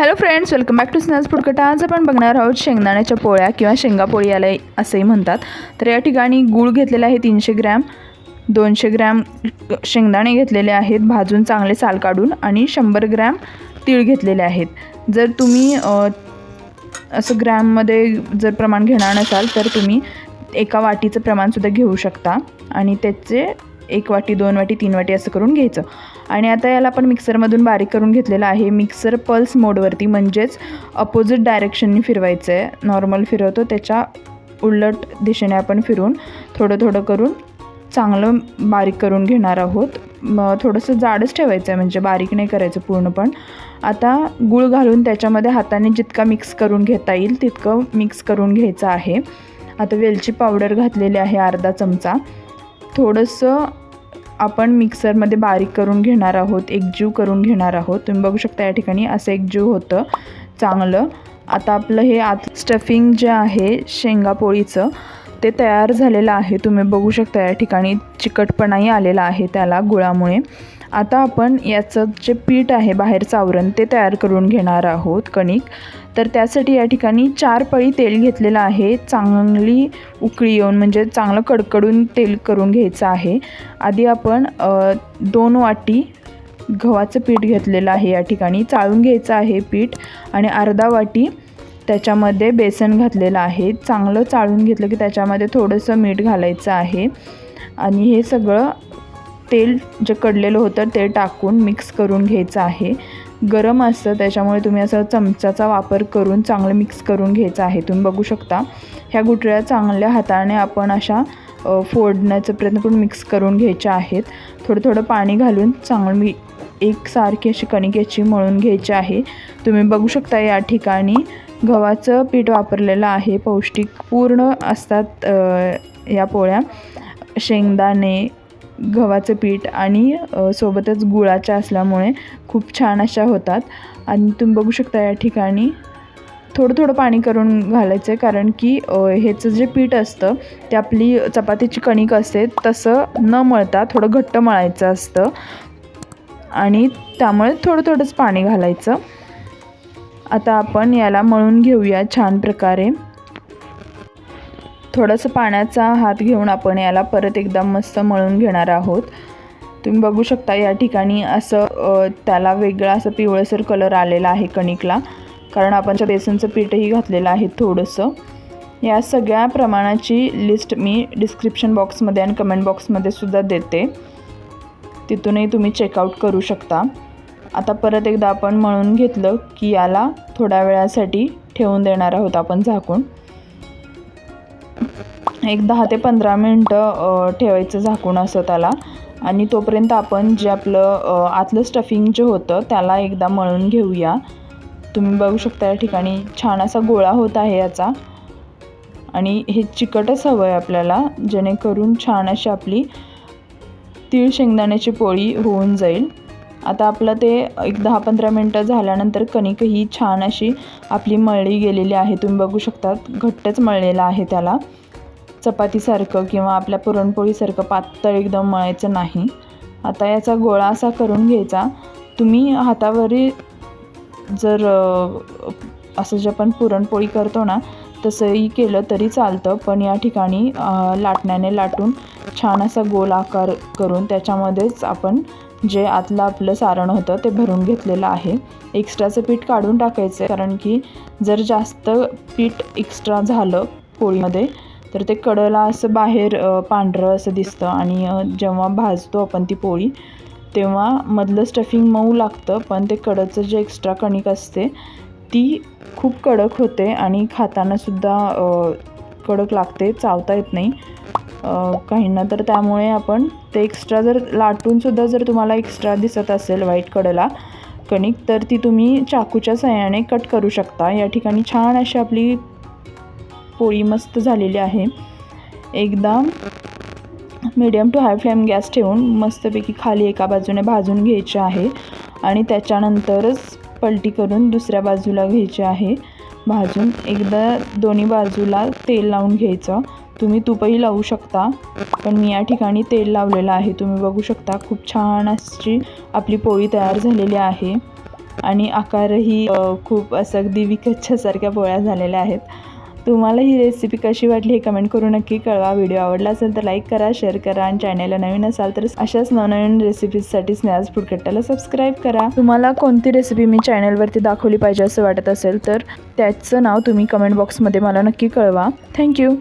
Hello friends welcome back to स्नॅस फुडकटा आज आपण बघणार आहोत शेंगदाण्याच्या पोळ्या किंवा शेंगापोळी याला असंही म्हणतात. तर या ठिकाणी गूळ घेतलेला आहे तीनशे ग्रॅम दोनशे ग्रॅम शेंगदाणे घेतलेले आहेत भाजून चांगले साल काढून आणि शंभर ग्रॅम तीळ घेतलेले आहेत. जर तुम्ही असं ग्रॅममध्ये जर प्रमाण घेणार नसाल तर तुम्ही एका वाटीचं प्रमाणसुद्धा घेऊ शकता आणि त्याचे एक वाटी दोन वाटी तीन वाटी असं करून घ्यायचं. आणि आता याला आपण मिक्सरमधून बारीक करून घेतलेलं आहे. मिक्सर पल्स मोडवरती म्हणजेच अपोजिट डायरेक्शननी फिरवायचं आहे. नॉर्मल फिरवतो त्याच्या उलट दिशेने आपण फिरून थोडं थोडं करून चांगलं बारीक करून घेणार आहोत. मग थोडंसं जाडच ठेवायचं आहे म्हणजे बारीक नाही करायचं पूर्ण पण आता गूळ घालून त्याच्यामध्ये हाताने जितका मिक्स करून घेता येईल तितकं मिक्स करून घ्यायचं आहे. आता वेलची पावडर घातलेली आहे अर्धा चमचा. थोडंसं आपण मिक्सरमध्ये बारीक करून घेणार आहोत एकजीव करून घेणार आहोत. तुम्ही बघू शकता या ठिकाणी असं एकजीव होतं चांगलं. आता आपलं हे आत स्टफिंग जे आहे शेंगापोळीचं ते तयार झालेलं आहे. तुम्ही बघू शकता या ठिकाणी चिकटपणाही आलेला आहे त्याला गुळामुळे. आता आपण याचं जे पीठ आहे बाहेरचं आवरण ते तयार करून घेणार आहोत कणिक. तर त्यासाठी या ठिकाणी चार पळी तेल घेतलेलं आहे. चांगली उकळी येऊन म्हणजे चांगलं कडकडून तेल करून घ्यायचं आहे. आधी आपण दोन वाटी गव्हाचं पीठ घेतलेलं आहे या ठिकाणी. चाळून घ्यायचं आहे पीठ आणि अर्धा वाटी त्याच्यामध्ये बेसन घातलेलं आहे. चांगलं चाळून घेतलं की त्याच्यामध्ये थोडंसं मीठ घालायचं आहे. आणि हे सगळं तेल जे कडलेलं होतं ते टाकून मिक्स करून घ्यायचं आहे. गरम असतं त्याच्यामुळे तुम्ही असं चमचाचा वापर करून चांगलं मिक्स करून घ्यायचं आहे. तुम्ही बघू शकता ह्या गुठळ्या चांगल्या हाताने आपण अशा फोडण्याचा प्रयत्न करून मिक्स करून घ्यायच्या आहेत. थोडं थोडं पाणी घालून चांगलं मी एकसारखी अशी कणिकेची मळून घ्यायची आहे. तुम्ही बघू शकता या ठिकाणी गव्हाचं पीठ वापरलेलं आहे. पौष्टिक पूर्ण असतात या पोळ्या. शेंगदाणे गव्हाचं पीठ आणि सोबतच गुळाच्या असल्यामुळे खूप छान अशा होतात. आणि तुम्ही बघू शकता या ठिकाणी थोडं थोडं पाणी करून घालायचं आहे कारण की ह्याचं जे पीठ असतं ते आपली चपातीची कणिक असते तसं न मळता थोडं घट्ट मळायचं असतं. आणि त्यामुळे थोडं थोडंच पाणी घालायचं. आता आपण याला मळून घेऊया छान प्रकारे. थोडंसं पाण्याचा हात घेऊन आपण याला परत एकदा मस्त मळून घेणार आहोत. तुम्ही बघू शकता या ठिकाणी असं त्याला वेगळा असं पिवळसर कलर आलेला आहे कणिकला. कारण आपण बेसनचं पीठही घातलेलं आहे थोडंसं. या सगळ्या प्रमाणाची लिस्ट मी डिस्क्रिप्शन बॉक्समध्ये आणि कमेंट बॉक्समध्ये सुद्धा देते. तिथूनही तुम्ही चेकआउट करू शकता. आता परत एकदा आपण मळून घेतलं की याला थोड्या वेळासाठी ठेवून देणार आहोत आपण झाकून. एक दहा ते पंधरा मिनटं ठेवायचं झाकून असं त्याला. आणि तोपर्यंत आपण जे आपलं आतलं स्टफिंग जे होतं त्याला एकदा मळून घेऊया. तुम्ही बघू शकता या ठिकाणी छान असा गोळा होत आहे याचा. आणि हे चिकटच हवं आहे आपल्याला जेणेकरून छान अशी आपली तीळ शेंगदाण्याची पोळी होऊन जाईल. आता आपलं ते एक दहा पंधरा मिनटं झाल्यानंतर कणिक ही छान अशी आपली मळली गेलेली आहे. तुम्ही बघू शकता घट्टच मळलेलं आहे त्याला. चपातीसारखं किंवा आपल्या पुरणपोळीसारखं पातळ एकदम मळायचं नाही. आता याचा गोळा असा करून घ्यायचा. तुम्ही हातावरी जर असं जे आपण पुरणपोळी करतो ना तसंही केलं तरी चालतं. पण या ठिकाणी लाटण्याने लाटून छान असा गोल आकार करून त्याच्यामध्येच आपण जे आतलं आपलं सारण होतं ते भरून घेतलेलं आहे. एक्स्ट्राचं पीठ काढून टाकायचं आहे. कारण की जर जास्त पीठ एक्स्ट्रा झालं पोळीमध्ये तर ते कडला असं बाहेर पांढरं असं दिसतं आणि जेव्हा भाजतो आपण ती पोळी तेव्हा मधलं स्टफिंग मऊ लागतं पण ते कडचं जे एक्स्ट्रा कणिक असते ती खूप कडक होते आणि खातानासुद्धा कडक लागते चावता येत नाही. काहींना तर त्यामुळे आपण ते एक्स्ट्रा जर लाटूनसुद्धा जर तुम्हाला एक्स्ट्रा दिसत असेल व्हाईट कडला कणिक तर ती तुम्ही चाकूच्या सहाय्याने कट करू शकता. या ठिकाणी छान अशी आपली पोळी मस्त झालेली आहे. एकदा medium to high flame gas ठेवून मस्तपैकी खाली एका बाजूने भाजून घ्यायचे आहे आणि त्याच्यानंतरच पलटी करून दुसऱ्या बाजूला घ्यायचे आहे. भाजून एकदा दोन्ही बाजूला तेल लावून घ्यायचं. तुम्ही तुपही लावू शकता पण मी या ठिकाणी तेल लावलेलं आहे. तुम्ही बघू शकता खूप छान अशी आपली पोळी तयार झालेली आहे. आणि आकारही खूप असं अगदी विकतच्यासारख्या पोळ्या झालेल्या आहेत. तुम्हाला ही रेसिपी कशी वाटली हे कमेंट करून नक्की कळवा. व्हिडिओ आवडला असेल तर लाईक करा शेअर करा आणि चॅनलला नवीन असाल तर अशाच नवनवीन रेसिपीजसाठी स्नॅज फुडकट्ट्याला सबस्क्राईब करा. तुम्हाला कोणती रेसिपी मी चॅनलवरती दाखवली पाहिजे असं वाटत असेल तर त्याचं नाव तुम्ही कमेंट बॉक्समध्ये मला नक्की कळवा. थँक्यू